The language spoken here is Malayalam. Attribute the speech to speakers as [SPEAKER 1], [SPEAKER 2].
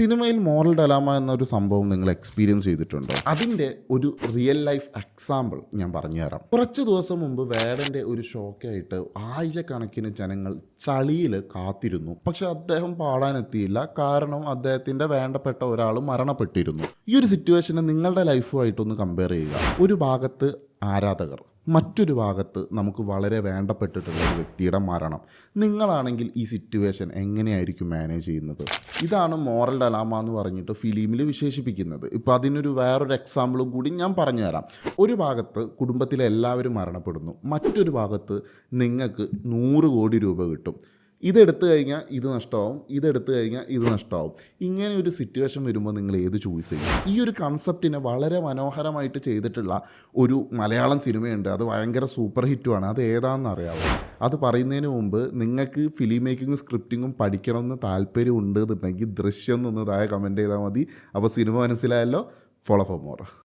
[SPEAKER 1] സിനിമയിൽ മോറൽ ഡലാമ എന്നൊരു സംഭവം നിങ്ങൾ എക്സ്പീരിയൻസ് ചെയ്തിട്ടുണ്ടോ? അതിന്റെ ഒരു റിയൽ ലൈഫ് എക്സാമ്പിൾ ഞാൻ പറഞ്ഞു തരാം. കുറച്ച് ദിവസം മുമ്പ് വേടന്റെ ഒരു ഷോക്കായിട്ട് ആയിരക്കണക്കിന് ജനങ്ങൾ ചളിയിൽ കാത്തിരുന്നു. പക്ഷെ അദ്ദേഹം പാടാനെത്തിയില്ല. കാരണം അദ്ദേഹത്തിന്റെ വേണ്ടപ്പെട്ട ഒരാൾ മരണപ്പെട്ടിരുന്നു. ഈ ഒരു സിറ്റുവേഷനെ നിങ്ങളുടെ ലൈഫുമായിട്ടൊന്ന് കമ്പയർ ചെയ്യുക. ഒരു ഭാഗത്ത് ആരാധകർ മറ്റൊരു ഭാഗത്ത് നമുക്ക് വളരെ വേണ്ടപ്പെട്ടിട്ടുള്ള ഒരു വ്യക്തിയുടെ മരണം. നിങ്ങളാണെങ്കിൽ ഈ സിറ്റുവേഷൻ എങ്ങനെയായിരിക്കും മാനേജ് ചെയ്യുന്നത്? ഇതാണ് മോറൽ ഡലാമ എന്ന് പറഞ്ഞിട്ട് ഫിലിമിൽ വിശേഷിപ്പിക്കുന്നത്. ഇപ്പോൾ അതിനൊരു വേറൊരു എക്സാമ്പിളും കൂടി ഞാൻ പറഞ്ഞുതരാം. ഒരു ഭാഗത്ത് കുടുംബത്തിലെ എല്ലാവരും മരണപ്പെടുന്നു. മറ്റൊരു ഭാഗത്ത് നിങ്ങൾക്ക് നൂറ് കോടി രൂപ കിട്ടും. ഇതെടുത്തു കഴിഞ്ഞാൽ ഇത് നഷ്ടമാവും ഇതെടുത്തു കഴിഞ്ഞാൽ ഇത് നഷ്ടമാവും. ഇങ്ങനെ ഒരു സിറ്റുവേഷൻ വരുമ്പോൾ നിങ്ങൾ ഏത് ചൂസ് ചെയ്യും? ഈ ഒരു കൺസെപ്റ്റിനെ വളരെ മനോഹരമായിട്ട് ചെയ്തിട്ടുള്ള ഒരു മലയാളം സിനിമയുണ്ട്. അത് ഭയങ്കര സൂപ്പർ ഹിറ്റുമാണ് അത് ഏതാണെന്ന് അറിയാമോ അത് പറയുന്നതിന് മുമ്പ് നിങ്ങൾക്ക് ഫിലിം മേക്കിങ്ങും സ്ക്രിപ്റ്റിങ്ങും പഠിക്കണമെന്ന് താല്പര്യം ഉണ്ട് എന്നുണ്ടെങ്കിൽ ദൃശ്യം നിന്നതായ കമന്റ് ചെയ്താൽ മതി. അപ്പോൾ സിനിമ മനസ്സിലായല്ലോ? Follow for more